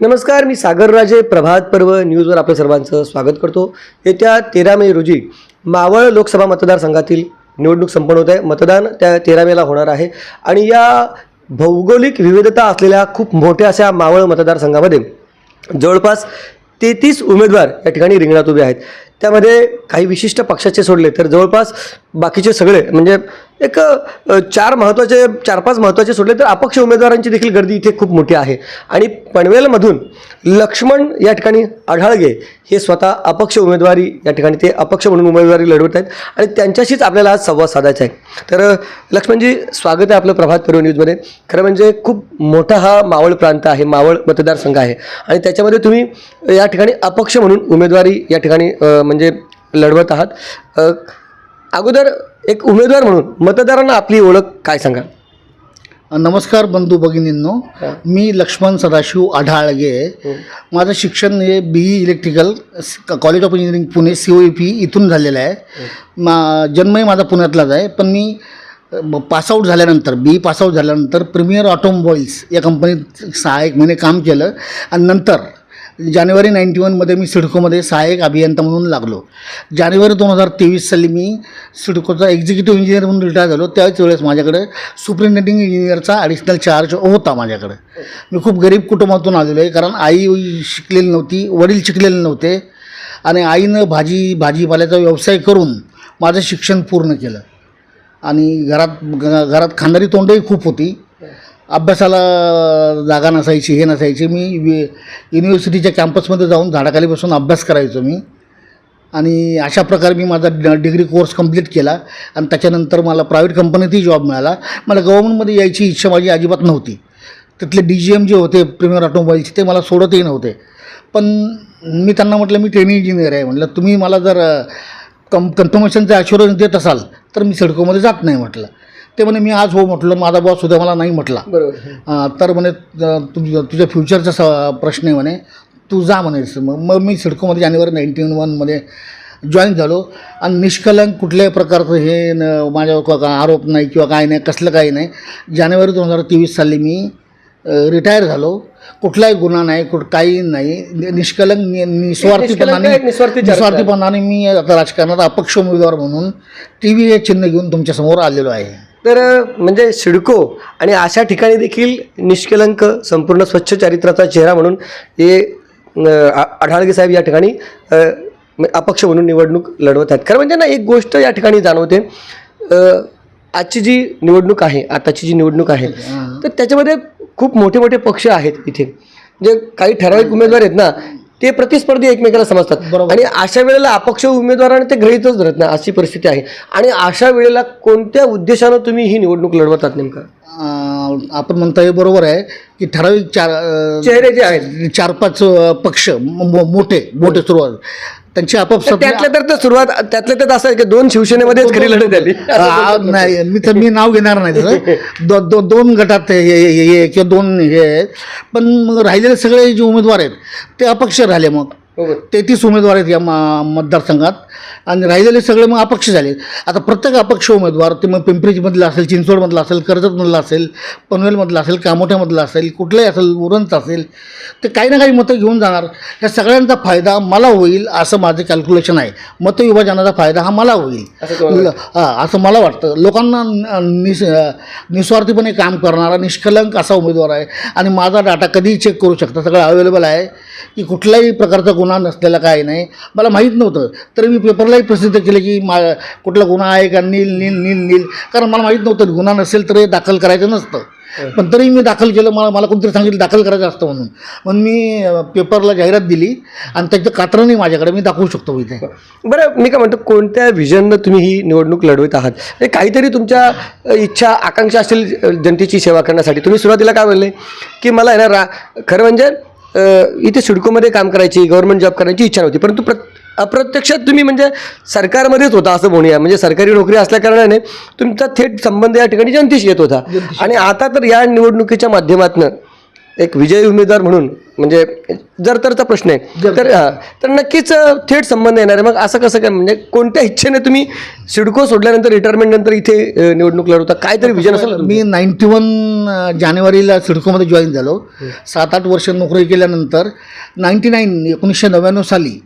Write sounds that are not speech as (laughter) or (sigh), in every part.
नमस्कार मी सागर राजे प्रभात पर्व न्यूजवर आपल्या सर्वांचं स्वागत करतो. येत्या तेरा मे रोजी मावळ लोकसभा मतदारसंघातील निवडणूक संपन्न होत आहे. मतदान त्या तेरा मेला होणार आहे. आणि या भौगोलिक विविधता असलेल्या खूप मोठ्या अशा मावळ मतदारसंघामध्ये जवळपास तेहतीस उमेदवार या ठिकाणी रिंगणात उभे आहेत. त्यामध्ये काही विशिष्ट पक्षाचे सोडले तर जवळपास बाकीचे सगळे म्हणजे एक चार महत्त्वाचे चार पाच महत्त्वाचे सोडले तर अपक्ष उमेदवारांची देखील गर्दी इथे खूप मोठी आहे. आणि पनवेलमधून लक्ष्मण या ठिकाणी आढाळगे हे स्वतः अपक्ष उमेदवारी या ठिकाणी ते अपक्ष म्हणून उमेदवारी लढवत आहेत आणि त्यांच्याशीच आपल्याला आज संवाद साधायचा आहे. तर लक्ष्मणजी स्वागत आहे आपलं प्रभात पर्व न्यूजमध्ये. खरं म्हणजे खूप मोठा हा मावळ प्रांत आहे मावळ मतदारसंघ आहे. आणि त्याच्यामध्ये तुम्ही या ठिकाणी अपक्ष म्हणून उमेदवारी या ठिकाणी म्हणजे लढवत आहात. अगोदर एक उमेदवार म्हणून मतदारांना आपली ओळख काय सांगा? नमस्कार बंधू भगिनींनो. मी लक्ष्मण सदाशिव आढाळगे. माझं शिक्षण हे B E electrical college of engineering Pune C O E P इथून झालेलं आहे. मा जन्मही माझा पुण्यातलाच आहे पण मी पासआउट झाल्यानंतर बी पासआउट झाल्यानंतर प्रीमियर ऑटोमोबाईल्स या कंपनीत सहा एक महिने काम केलं. आणि नंतर जानेवारी नाईन्टी वनमध्ये मी सिडकोमध्ये सहाय्यक अभियंता म्हणून लागलो. जानेवारी दोन हजार तेवीस साली मी सिडकोचा एक्झिक्युटिव्ह इंजिनियर म्हणून रिटायर झालो. त्याच वेळेस माझ्याकडे सुपरिटेंडिंग इंजिनियरचा ॲडिशनल चार्ज होता माझ्याकडे. मी खूप गरीब कुटुंबातून आलेलो आहे कारण आई शिकलेली नव्हती वडील शिकलेले नव्हते. आणि आईनं भाजी भाजीपाल्याचा व्यवसाय करून माझं शिक्षण पूर्ण केलं. आणि घरात घरात खांदारी तोंडही खूप होती. अभ्यासाला जागा नसायची हे नसायची. मी वि- युनिव्हर्सिटीच्या कॅम्पसमध्ये जाऊन झाडाखाली बसून अभ्यास करायचो मी. आणि अशा प्रकारे मी माझा ड डिग्री कोर्स कंप्लीट केला. आणि त्याच्यानंतर मला प्रायव्हेट कंपनीतही जॉब मिळाला. मला गव्हर्मेंटमध्ये यायची इच्छा माझी अजिबात नव्हती. तिथले डी जी एम जे होते प्रीमियर ऑटोमोबाईलचे ते मला सोडतही नव्हते. पण मी त्यांना म्हटलं मी ट्रेनिंग इंजिनियर आहे. म्हटलं तुम्ही मला जर कम कन्फर्मेशनचं ॲश्युरन्स देत असाल तर मी सिडकोमध्ये जात नाही म्हटलं. ते म्हणे मी आज हो म्हटलं माझा बॉस सुद्धा मला नाही म्हटला. अं, तर म्हणे अं, तुझ तुझ्या फ्युचरचा स प्रश्न आहे म्हणे तू जा म्हणे मग मग मी सिडकोमध्ये जानेवारी नाईन्टीन वनमध्ये जॉईन झालो आणि निष्कलंक कुठल्याही प्रकारचं हे न माझ्यावर क- का आरोप नाही किंवा काय नाही कसलं काही नाही. जानेवारी दोन हजार तेवीस साली मी रिटायर झालो. कुठलाही गुन्हा नाही कुठ काही नाही. नि- निष्कलंक नि- निस्वार्थीपणाने निस्वार्थी. निस्वार्थीपणाने मी आता राजकारणात अपक्ष उमेदवार म्हणून टी व्ही हे चिन्ह घेऊन तुमच्यासमोर आलेलो आहे. तर म्हणजे सिडको आणि अशा ठिकाणी देखील निष्कलंक संपूर्ण स्वच्छ चारित्र्याचा चेहरा म्हणून हे आढाळगे साहेब या ठिकाणी अपक्ष म्हणून निवडणूक लढवत आहेत. खरं म्हणजे ना एक गोष्ट या ठिकाणी जाणवते. आजची जी निवडणूक आहे आताची जी निवडणूक आहे तर त्याच्यामध्ये खूप मोठे मोठे पक्ष आहेत इथे. म्हणजे काही ठराविक उमेदवार आहेत ना ते प्रतिस्पर्धी एकमेकाला समजतात. बरोबर. आणि अशा वेळेला अपक्ष उमेदवाराने ते गृहीतच धरत नाही अशी परिस्थिती आहे. आणि अशा वेळेला कोणत्या उद्देशानं तुम्ही ही निवडणूक लढवतात नेमका? आपण म्हणता हे बरोबर आहे की ठराविक चार चेहरे जे आहेत. चार पाच पक्ष मोठे मोठे सुरुवात. त्यांची आपापसात त्यातल्या तर सुरुवात त्यातल्या त्यात असं आहे की दोन शिवसेनेमध्येच खरी लढत झाली. नाही मी तर मी नाव घेणार नाही (laughs) दो, दो, दोन गटात हे किंवा दोन हे आहेत. पण मग राहिलेले सगळे जे उमेदवार आहेत ते अपक्ष राहिले मग. तेहतीस उमेदवार आहेत या मा मतदारसंघात. आणि राहिलेले सगळे मग अपक्ष झाले. आता प्रत्येक अपक्ष उमेदवार ते मग पिंपरीमधला असेल चिंचवडमधला असेल कर्जतमधला असेल पनवेलमधला असेल कामोठ्यामधला असेल कुठलाही असेल उरणच असेल ते काही ना काही मतं घेऊन जाणार. या सगळ्यांचा फायदा मला होईल असं माझं कॅल्क्युलेशन आहे. मतविभाजनाचा फायदा हा मला होईल. हा, असं मला वाटतं. लोकांना निस निस्वार्थीपणे काम करणारा निष्कलंक असा उमेदवार आहे. आणि माझा डाटा कधीही चेक करू शकता. सगळं अवेलेबल आहे. की कुठलाही प्रकारचा गुन्हा नसलेला काही नाही. मला माहीत नव्हतं. तरी मी पेपरलाही प्रसिद्ध केलं की मा कुठला गुन्हा आहे का? नील नील नील नील. कारण मला माहीत नव्हतं गुन्हा नसेल तर हे दाखल करायचं नसतं. पण तरी मी दाखल केलं मला मला कोणतरी सांगितलं दाखल करायचं असतं म्हणून. म्हणून मी पेपरला जाहिरात दिली आणि त्याचं कात्रणी माझ्याकडे मी दाखवू शकतो इथे. बरं मी काय म्हणतो कोणत्या विजननं तुम्ही ही निवडणूक लढवत आहात? म्हणजे काहीतरी तुमच्या इच्छा आकांक्षा असतील जनतेची सेवा करण्यासाठी. तुम्ही सुरुवातीला काय म्हणले? की मला आहे ना रा खरं म्हणजे इथे सिडकोमध्ये काम करायची गव्हर्नमेंट जॉब करायची इच्छा नव्हती. परंतु प्र अप्रत्यक्षात तुम्ही म्हणजे सरकारमध्येच होता असं म्हणूया म्हणजे सरकारी नोकरी असल्या कारणाने तुमचा थेट संबंध या ठिकाणी जनतेशी येत होता. आणि आता तर या निवडणुकीच्या माध्यमातून एक विजयी उमेदवार म्हणून म्हणजे जर तरचा प्रश्न आहे. तर तर नक्कीच थेट संबंध येणार आहे. मग असं कसं काय म्हणजे कोणत्या इच्छेने तुम्ही सिडको सोडल्यानंतर रिटायरमेंट नंतर इथे निवडणूक लढवता काहीतरी विजन असेल? मी नाईन्टी वन जानेवारीला सिडकोमध्ये जॉईन झालो. सात आठ वर्ष नोकरी केल्यानंतर नाईन्टी नाईन एकोणीसशे नव्याण्णव साली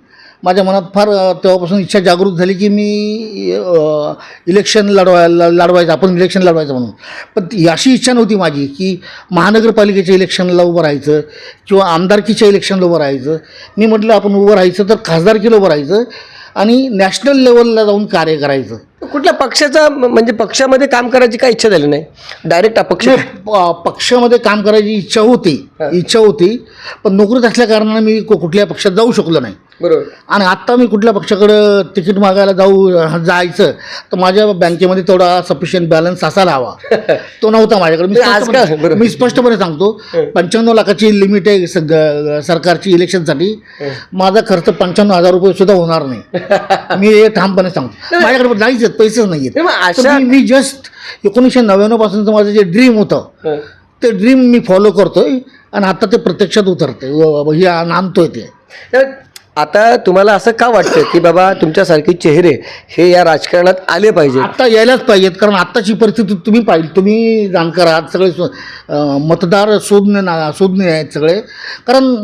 माझ्या मनात फार तेव्हापासून इच्छा जागृत झाली की मी इलेक्शन लढवायला लढवायचं आपण इलेक्शन लढवायचं म्हणून. पण अशी इच्छा नव्हती माझी की महानगरपालिकेच्या इलेक्शनला उभं राहायचं किंवा आमदारकीच्या इलेक्शनला उभं राहायचं. मी म्हटलं आपण उभं राहायचं तर खासदारकीला उभं राहायचं आणि नॅशनल लेवलला जाऊन कार्य करायचं. कुठल्या पक्षाचा म्हणजे पक्षामध्ये काम करायची काय इच्छा झाली नाही? डायरेक्ट अपक्ष. पक्षामध्ये काम करायची इच्छा होती. इच्छा होती पण नोकरीत असल्या कारणाने मी कु- कुठल्या पक्षात जाऊ शकलो नाही. बरोबर. आणि आत्ता मी कुठल्या पक्षाकडं तिकीट मागायला जाऊ जायचं तर माझ्या बँकेमध्ये तेवढा सफिशियंट बॅलन्स असायला हवा. तो नव्हता माझ्याकडे. मी? स्पष्टपणे-. मी स्पष्टपणे सांगतो पंच्याण्णव लाखाची लिमिट आहे सरकारची इलेक्शनसाठी माझा खर्च पंच्याण्णव हजार रुपये सुद्धा होणार नाही. (laughs) मी हे ठामपणे सांगतो. माझ्याकडे आहेत पैसेच नाही मी जस्ट एकोणीसशे नव्याण्णव पासूनचं माझं जे ड्रीम होतं. ते ड्रीम मी फॉलो करतोय आणि आता ते प्रत्यक्षात उतरते आणतोय ते. आता तुम्हाला असं का वाटतं की बाबा तुमच्यासारखे चेहरे हे या राजकारणात आले पाहिजे आता यायलाच पाहिजेत कारण आत्ताची परिस्थिती तुम्ही पाहिली तुम्ही जाणकार आहात सगळे अं, मतदार शोधणे ना शोधणे आहेत सगळे. कारण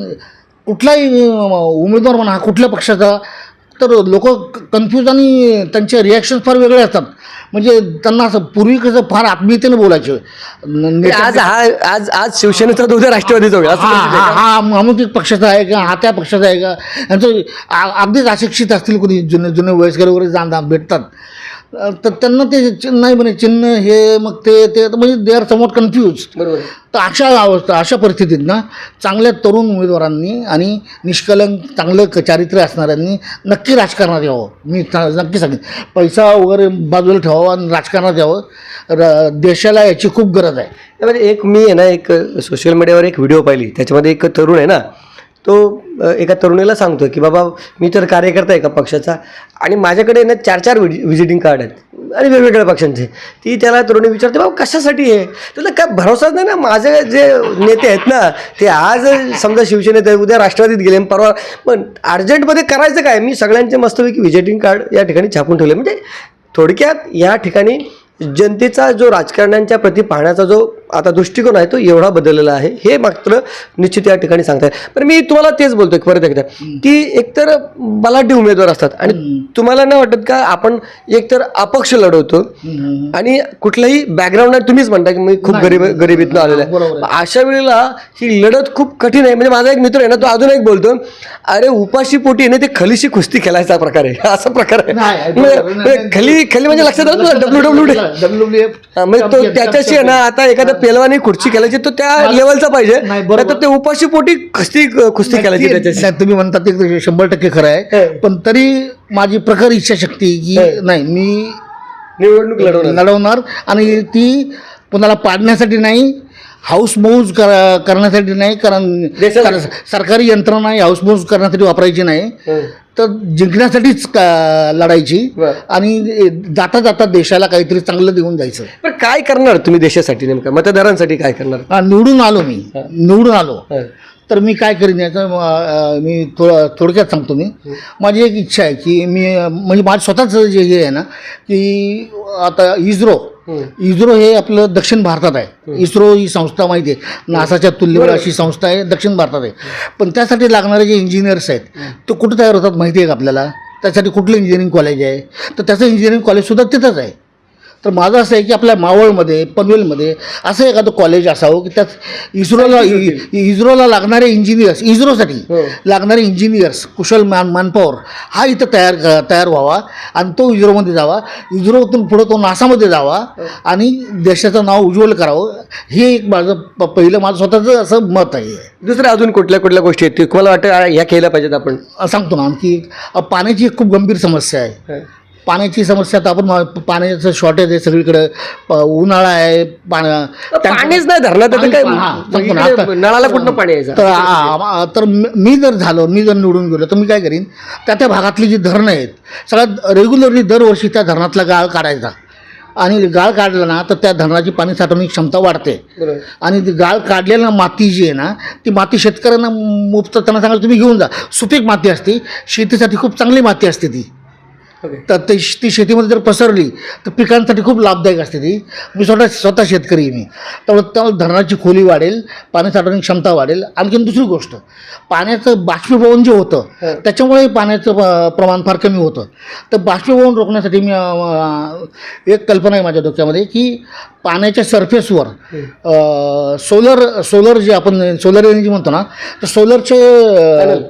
कुठलाही अं, उमेदवार म्हणा कुठल्या पक्षाचा तर लोक कन्फ्यूज आणि त्यांचे रिॲक्शन फार वेगळे असतात. म्हणजे त्यांना असं पूर्वी कसं फार आत्मीयतेने बोलायचे. न- म्हणजे आज हा आज आज शिवसेनेचा उद्या राष्ट्रवादीचा होईल असं हा हा? हा अमुक एक पक्षाचा आहे का हा त्या पक्षाचा आहे का? यांचं आ- अगदीच अशिक्षित असतील कोणी जुने जुने वयस्कर वगैरे जाण भेटतात. तर त्यांना ते चिन्ह नाही म्हणे चिन्ह हे मग ते ते म्हणजे दे आर समोर कन्फ्यूज बरोबर. तर अशा अवस्था अशा परिस्थितीत ना चांगल्या तरुण उमेदवारांनी आणि निष्कलंक चांगलं चारित्र्य असणाऱ्यांनी नक्की राजकारणात यावं. मी नक्की सांगेन. पैसा वगैरे बाजूला ठेवावा आणि राजकारणात यावं. र देशाला याची खूप गरज आहे. म्हणजे एक मी आहे ना एक सोशल मीडियावर एक व्हिडिओ पाहिली. त्याच्यामध्ये एक तरुण आहे ना तो एका तरुणीला सांगतो की बाबा मी तर कार्यकर्ता आहे एका पक्षाचा आणि माझ्याकडे ना चार चार विजिटिंग कार्ड आहेत आणि वेगवेगळ्या पक्षांचे. ती त्याला तरुणी विचारते बाबा कशासाठी हे? त्याला काय भरोसाच नाही ना माझे जे नेते आहेत ना ते आज समजा शिवसेनेत आहे उद्या राष्ट्रवादीत गेले परवा पण अर्जंटमध्ये करायचं काय? मी सगळ्यांचे मस्तपैकी विजिटिंग कार्ड या ठिकाणी छापून ठेवले. म्हणजे थोडक्यात या ठिकाणी जनतेचा जो राजकारण्यांच्या प्रती पाहण्याचा जो आता दृष्टिकोन आहे तो एवढा बदललेला आहे. हे मात्र निश्चित या ठिकाणी सांगताय. पण मी तुम्हाला तेच बोलतोय परत एकदा. की एकतर बलाढ्य उमेदवार असतात. आणि तुम्हाला नाही वाटत का आपण एकतर अपक्ष लढवतो? आणि कुठलंही बॅकग्राऊंड तुम्हीच म्हणता की मी खूप गरीब गरिबीतनं आलेला आहे. अशा वेळेला ही लढत खूप कठीण आहे. म्हणजे माझा एक मित्र आहे ना तो अजून एक बोलतो अरे उपाशी पोटी आहे ना ते खलीशी कुस्ती खेळायचा प्रकार आहे. (laughs) असा प्रकार आहे. म्हणजे-. म्हणजे खली खली म्हणजे लक्षात आलं डब्ल्यू डब्ल्यू डब्ल्यू म्हणजे तो त्याच्याशी आहे ना आता एखादा पेलवानी खुर्ची खेळायची तो त्या लेवलचा पाहिजे नाही. नाहीतर ते उपाशी पोटी कुस्ती कुस्ती खेळायची त्याच्याशी नाही, तुम्ही म्हणता ते शंभर टक्के खरं आहे हे. पण तरी माझी प्रखर इच्छाशक्ती की. नाही मी निवडणूक लढवणार लढवणार आणि ती कुणाला पाडण्यासाठी नाही हाऊस मौज कर करण्यासाठी नाही कारण देशाला- सरकारी यंत्रणा ही हाऊस मौज करण्यासाठी वापरायची नाही. तर जिंकण्यासाठीच का- लढायची बरं. आणि जाता जाता देशाला काहीतरी चांगलं देऊन जायचं. पण काय करणार तुम्ही देशासाठी नेमकं? मतदारांसाठी काय करणार? हा, निवडून आलो मी. निवडून आलो. हं. तर मी काय करीन याचं म, अ, मी थोडं थोडक्यात सांगतो मी. माझी एक इच्छा आहे की मी अ, म्हणजे माझं स्वतःचं जे हे आहे ना की आता इस्रो. इस्रो हे आपलं दक्षिण भारतात आहे. इस्रो ही संस्था माहिती आहे. नासाच्या तुल्यबळ अशी संस्था आहे दक्षिण भारतात आहे. पण त्यासाठी लागणारे जे इंजिनियर्स आहेत ते कुठं तयार होतात माहिती आहे का आपल्याला? त्यासाठी कुठलं इंजिनिअरिंग कॉलेज आहे? तर त्याचं इंजिनिअरिंग कॉलेजसुद्धा तिथंच आहे. तर माझं असं आहे की आपल्या मावळमध्ये पनवेलमध्ये असं एखादं कॉलेज असावं की त्यात इस्रोला इस्रोला लागणारे इंजिनियर्स इस्रोसाठी हो. लागणारे इंजिनियर्स कुशल मॅन मॅनपॉवर हा इथं तयार तयार व्हावा आणि तो इस्रोमध्ये जावा. इस्रोतून पुढं तो नासामध्ये जावा आणि देशाचं नाव उज्ज्वल करावं. हे एक माझं प- पहिलं माझं स्वतःचं असं मत आहे. दुसऱ्या अजून कुठल्या कुठल्या गोष्टी आहेत? ते तुम्हाला वाटतं "आ, ह्या केल्या पाहिजेत आपण? सांगतो ना आणखी पाण्याची एक खूप गंभीर समस्या आहे. पाण्याची समस्या तर आपण पाण्याचं शॉर्टेज आहे सगळीकडे. प- उन्हाळा आहे पाण्या पाणीच नाही धरणार तर काय आता- नळाला कुठनं पाणी यायचं तर मी जर झालो मी जर निवडून गेलो तर मी काय करीन? त्या त्या भागातली जी धरणं आहेत सगळ्यात रेग्युलरली दरवर्षी त्या धरणातला गाळ काढायचा. आणि गाळ काढला ना तर त्या धरणाची पाणी साठवण्याची क्षमता वाढते. आणि ती गाळ काढलेला माती जी आहे ना ती माती शेतकऱ्यांना मुफ्त त्यांना सांगाल तुम्ही घेऊन जा. सुपीक माती असते शेतीसाठी खूप चांगली माती असते ती. तर ते ती शेतीमध्ये जर पसरली तर पिकांसाठी खूप लाभदायक असते ती. मी स्वतः स्वतः शेतकरी मी. त्यामुळे त्यामुळे धरणाची खोली वाढेल पाणी साठवण्याची क्षमता वाढेल. आणखीन दुसरी गोष्ट पाण्याचं बाष्पीभवन जे होतं हं. त्याच्यामुळे पाण्याचं प्रमाण फार कमी होतं. तर बाष्पीभवन रोखण्यासाठी मी एक कल्पना आहे माझ्या डोक्यामध्ये की पाण्याच्या सरफेसवर सोलर सोलर जे आपण सोलर एनर्जी म्हणतो ना तर सोलरचे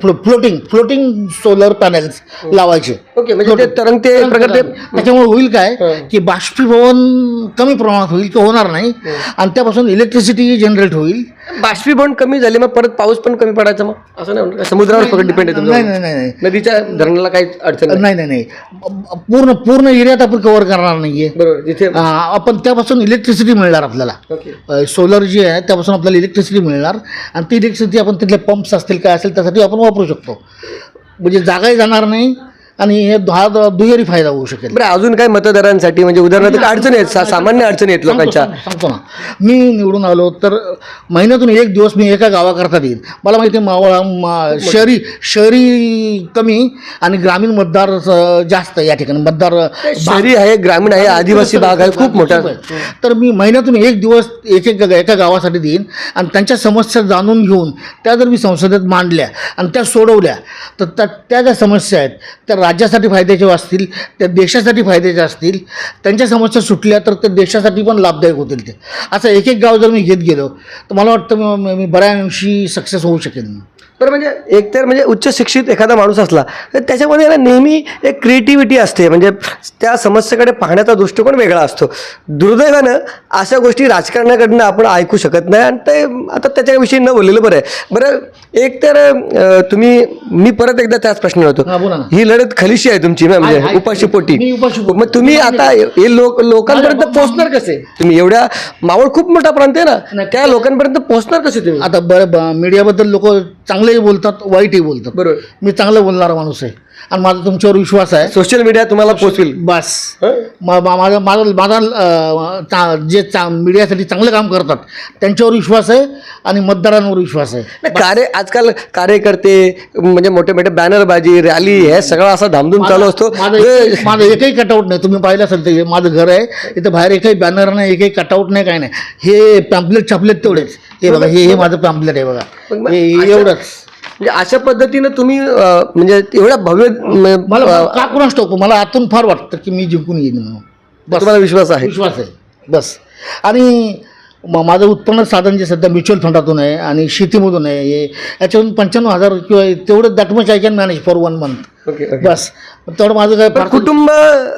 फ्लोटिंग फ्लोटिंग सोलर पॅनेल्स लावायचे. ओके म्हणजे ते तरंगते प्रकारचे त्याच्यामुळे होईल काय. की बाष्पीभवन कमी प्रमाणात होईल किंवा होणार नाही. आणि त्यापासून इलेक्ट्रिसिटी जनरेट होईल. बाष्पीभवन कमी झाले मग परत पाऊस पण कमी पडायचा मग? असं नाही का? समुद्रावर फक्त डिपेंड आहे नाही तुमचं? नाही नाही नाही नदीच्या धरणाला काही अडचण नाही? नाही नाही नाही. पूर्ण पूर्ण एरियात आपण कव्हर करणार नाहीये. बरोबर जिथे आ, आपण त्यापासून इलेक्ट्रिसिटी मिळणार आपल्याला. ओके सोलर जे आहे त्यापासून आपल्याला इलेक्ट्रिसिटी मिळणार. आणि ती इलेक्ट्रिसिटी आपण तिथले पंप्स असतील काय असेल त्यासाठी आपण वापरू शकतो. म्हणजे जागाही जाणार नाही. आणि हे हा दुहेरी फायदा होऊ शकेल. बरं अजून काय मतदारांसाठी? म्हणजे उदाहरणार्थ अडचणी आहेत? सा- सामान्य अडचणी आहेत लोकांच्या. सांगतो सांगतो ना. मी निवडून आलो तर महिन्यातून एक दिवस मी एका गावाकरता देईन. मला माहिती आहे मावळा मा- शहरी शहरी कमी आणि ग्रामीण मतदार अ, जास्त या ठिकाणी. मतदार शहरी आहे ग्रामीण आहे आदिवासी भाग आहे खूप मोठा. तर मी महिन्यातून एक दिवस एक एक एका गावासाठी देईन आणि त्यांच्या समस्या जाणून घेऊन त्या जर मी संसदेत मांडल्या आणि त्या सोडवल्या तर त्या त्या ज्या समस्या आहेत त्या राज्यासाठी फायद्याच्या असतील त्या देशासाठी फायद्याच्या असतील त्यांच्या समस्या सुटल्या तर त्या देशासाठी पण लाभदायक होतील ते. असं एक एक गाव जर मी घेत गेलो तर मला वाटतं मी- मी बऱ्या अंशी सक्सेस होऊ शकेन. बरं म्हणजे एकतर म्हणजे उच्च शिक्षित एखादा माणूस असला तर त्याच्यामध्ये ना नेहमी एक क्रिएटिव्हिटी असते. म्हणजे त्या समस्येकडे पाहण्याचा दृष्टिकोन वेगळा असतो. दुर्दैवानं अशा गोष्टी राजकारणाकडनं आपण ऐकू शकत नाही आणि ते आता त्याच्याविषयी न बोललेलं बरं आहे. बरं एक तर तुम्ही मी परत एकदा त्याच प्रश्नावर होतो हा, बोला ही खलिशी आहे तुमची ना म्हणजे आहे. उपाशी पोटी. मी उपाशीपोटी. मग तुम्ही आता हे लोक लोकांपर्यंत पोहोचणार कसे? तुम्ही एवढ्या मावळ खूप मोठा प्रांत आहे ना नाही. त्या लोकांपर्यंत पोहोचणार कसे तुम्ही? आता बरं मीडियाबद्दल लोक चांगलेही बोलतात वाईटही बोलतात. बरोबर. मी चांगलं बोलणारा माणूस आहे. आणि माझा तुमच्यावर विश्वास आहे. सोशल मीडिया तुम्हाला पोहोचवेल बस. माझा माझा माझा चा- जे चा मीडियासाठी चांगलं काम करतात त्यांच्यावर विश्वास आहे आणि मतदारांवर विश्वास आहे. कार्य आजकाल कार्यकर्ते म्हणजे मोठे मोठे बॅनरबाजी रॅली हे सगळं असा धामधूम चालू असतो. माझं एक- माझं एकही कटआउट नाही तुम्ही पाहिलं असेल ते माझं घर आहे. इथं बाहेर एकही बॅनर नाही एकही कटआउट नाही काय नाही. हे पॅम्पलेट छापलेत तेवढेच. हे बघा हे हे माझं पॅम्पलेट आहे बघा. हे एवढंच. म्हणजे अशा पद्धतीनं तुम्ही अं, म्हणजे एवढ्या भव्य मला का कुणाच टाकू मला आतून फार वाटतं की मी जिंकून येईन म्हणून. बस. तुम्हाला विश्वास आहे. विश्वास आहे. बस. आणि म- माझं उत्पन्न साधन जे सध्या म्युच्युअल फंडातून आहे आणि शेतीमधून आहे हे याच्यातून पंच्याण्णव हजार किंवा तेवढं that much I can manage for one month. Okay. बस. तेवढं माझं काय पण कुटुंब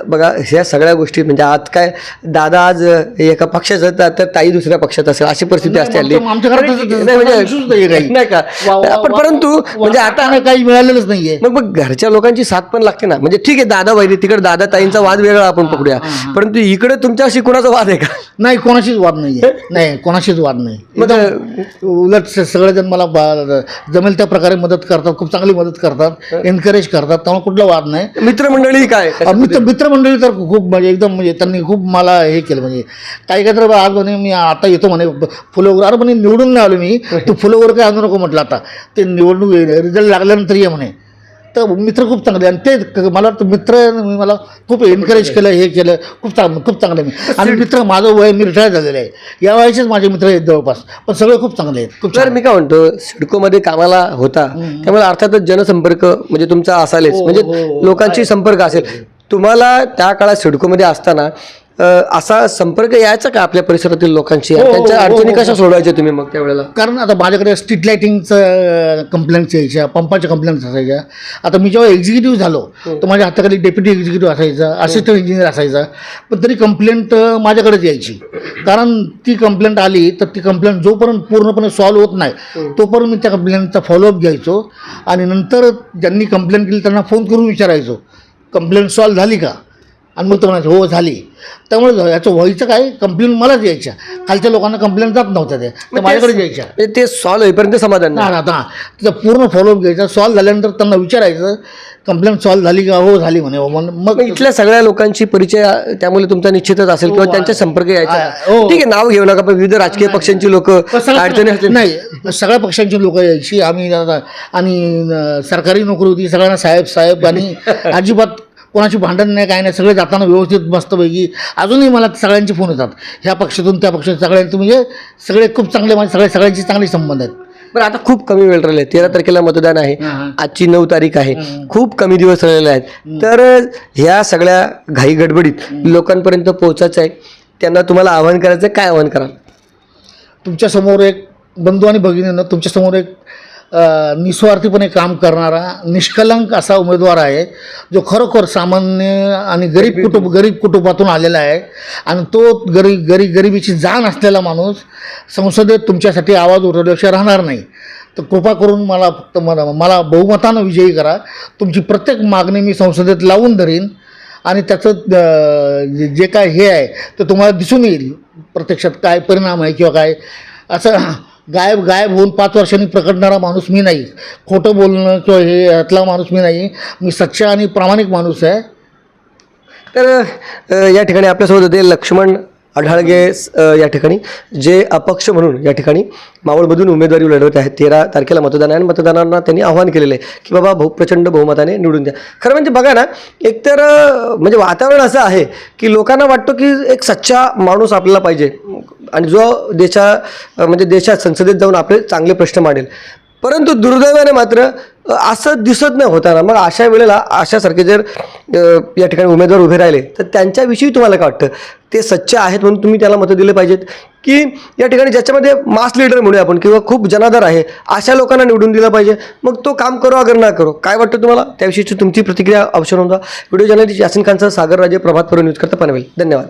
बघा ह्या सगळ्या गोष्टी म्हणजे आज काय दादा आज एका पक्षाचं तर तर ताई दुसऱ्या पक्षात असेल अशी परिस्थिती असते हल्ली. आमच्या- घरात तसं- नाही तसं म्हणजे काही. नाही. का? वा- वा- पण वा- परंतु म्हणजे आता वाटाणा काही मिळालेलंच नाहीये. मग मग घरच्या लोकांची साथ पण लागते ना. म्हणजे ठीक आहे दादा वैरी तिकडे दादा ताईंचा वाद वेगळा आपण पकडूया. परंतु इकडे तुमच्याशी कुणाचा वाद आहे का? नाही कोणाशीच वाद नाहीये. नाही कोणाशीच वाद नाही. मग उलट स- सगळेजण मला बा- जमेल त्या प्रकारे मदत करतात खूप चांगली मदत करतात एनकरेज करतात. त्यामुळे कुठला वाद नाही. मित्रमंडळी काय? मित्र मित्रमंडळी तर खूप म्हणजे एकदम म्हणजे त्यांनी खूप मला हे केलं म्हणजे. काही काय तर आज म्हणे मी आता येतो म्हणे फुलं वगैरे अरे म्हणे निवडून नाही आलो मी. तू (laughs) फुलं वगैरे काय आणू नको म्हटलं आता. ते निवडणूक रिझल्ट लागल्यानंतर ये म्हणे. तर मित्र खूप चांगले आणि ते मला वाटतं मित्र मी मला खूप एनकरेज केलं हे केलं. खूप चांगलं खूप चांगलं. मी आणि (laughs) मित्र माझं वय मी रिटायर झालेलं आहे. या वयाचेच माझे मित्र आहेत जवळपास. पण सगळे खूप चांगले आहेत. खूप तर मी काय म्हणतो सिडकोमध्ये कामाला होता. त्यामुळे अर्थातच जनसंपर्क म्हणजे तुमचा असालेच हो, म्हणजे हो, लोकांची संपर्क असेल. तुम्हाला त्या काळात सिडकोमध्ये असताना असा संपर्क यायचा का आपल्या परिसरातील लोकांशी? हो, हो, त्यांच्या हो, अडचणी हो, कशा सोडवायच्या तुम्ही मग त्यावेळेला? कारण आता माझ्याकडे स्ट्रीट लाईटिंगचं कंप्लेंट्स यायच्या पंपाच्या कंप्लेंट्स असायच्या. आता मी जेव्हा एक्झिक्युटिव्ह झालो तर माझ्या हाताखाली डेप्युटी एक्झिक्युटिव्ह असायचा असिस्टंट इंजिनियर असायचा. पण तरी कंप्लेंट माझ्याकडेच यायची. कारण ती कंप्लेंट आली तर ती कंप्लेंट जोपर्यंत पूर्णपणे सॉल्व्ह होत नाही तोपर्यंत मी त्या कंप्लेंटचा फॉलोअप घ्यायचो. आणि नंतर ज्यांनी कंप्लेंट केली त्यांना फोन करून विचारायचो. कंप्लेंट सॉल्व्ह झाली का? आणि मग तो म्हणायचं हो झाली. त्यामुळे याचं व्हायचं काय? कंप्लेंट मलाच यायच्या. खालच्या लोकांना कंप्लेंट जात नव्हत्या त्या. त्या माझ्याकडे यायच्या. म्हणजे ते सॉल्व्ह होईपर्यंत समाधान नाही. ना आता तिचा पूर्ण फॉलोअप घ्यायचा. सॉल्व्ह झाल्यानंतर त्यांना विचारायचं कंप्लेंट सॉल्व्ह झाली का? हो झाली म्हणे. हो मग मग इथल्या सगळ्या लोकांची परिचय त्यामुळे तुमचा निश्चितच असेल किंवा त्यांच्या संपर्क यायचा. हो. ठीक आहे नाव घेऊ नका पण विविध राजकीय पक्षांची लोक अडचणी असतील. नाही सगळ्या पक्षांची लोक यायची. आम्ही आता- आणि अं, सरकारी नोकरी होती सगळ्यांना साहेब साहेब आणि (laughs) अजिबात कोणाची भांडण नाही काय नाही सगळे जाताना व्यवस्थित मस्तपैकी अजूनही मला सगळ्यांचे फोन येतात. ह्या पक्षातून त्या पक्षातून सगळ्यांचे म्हणजे सगळे खूप चांगले माझे सगळे सगळ्यांचे चांगले संबंध आहेत. बरं आता खूप कमी वेळ राहिले तेरा तारखेला मतदान आहे. आजची नऊ तारीख आहे. खूप कमी दिवस राहिलेले आहेत. तर ह्या सगळ्या घाई गडबडीत लोकांपर्यंत पोहोचायचं आहे. त्यांना तुम्हाला आवाहन करायचं. काय आवाहन कराल? तुमच्यासमोर एक बंधू आणि भगिनीनं तुमच्यासमोर एक निस्वार्थीपणे काम करणारा निष्कलंक असा उमेदवार आहे जो खरोखर सामान्य आणि गरीब कुटुंब गरीब कुटुंबातून आलेला आहे. आणि तो गरी गरी गरिबीची जाण असलेला माणूस संसदेत तुमच्यासाठी आवाज उठवल्याशिवाय राहणार नाही. तर कृपा करून मला फक्त मला मला बहुमतानं विजयी करा. तुमची प्रत्येक मागणी मी संसदेत लावून धरीन. आणि त्याचं जे काय हे आहे ते तुम्हाला दिसून येईल. प्रत्यक्षात काय परिणाम आहे किंवा काय असं गायब गायब होऊन पाच वर्षांनी प्रकटणारा माणूस मी नाही. खोटं बोलणं किंवा हे यातला माणूस मी नाही. मी सच्चा आणि प्रामाणिक माणूस आहे. तर अ, या ठिकाणी आपल्यासोबत होते लक्ष्मण आढाळगे या ठिकाणी जे अपक्ष म्हणून या ठिकाणी मावळमधून उमेदवारी लढवत आहेत तेरा तारखेला मतदान आहे आणि मतदारांना त्यांनी आव्हान केलेलं आहे की बाबा बहु प्रचंड बहुमताने निवडून द्या. खरं म्हणजे बघा ना एकतर म्हणजे वातावरण असं आहे की लोकांना वाटतं की एक सच्चा माणूस आपल्याला पाहिजे. आणि जो देशा म्हणजे देशात संसदेत जाऊन आपले चांगले प्रश्न मांडेल. परंतु दुर्दैवाने मात्र असं दिसत नाही होताना. मग अशा वेळेला अशासारखे जर या ठिकाणी उमेदवार उभे राहिले तर त्यांच्याविषयी तुम्हाला काय वाटतं? ते सच्चे आहेत म्हणून तुम्ही त्याला मतं दिले पाहिजेत. की या ठिकाणी ज्याच्यामध्ये मास लीडर म्हणूया आपण किंवा खूप जनाधार आहे अशा लोकांना निवडून दिलं पाहिजे. मग तो काम करो अगर ना करो काय वाटतं तुम्हाला? त्याविषयीची तुमची प्रतिक्रिया ऑप्शन होता. व्हिडिओ जर्नलिस्ट यासिन खानचा सागर राजे प्रभात पर्व न्यूज करता पनवेल धन्यवाद.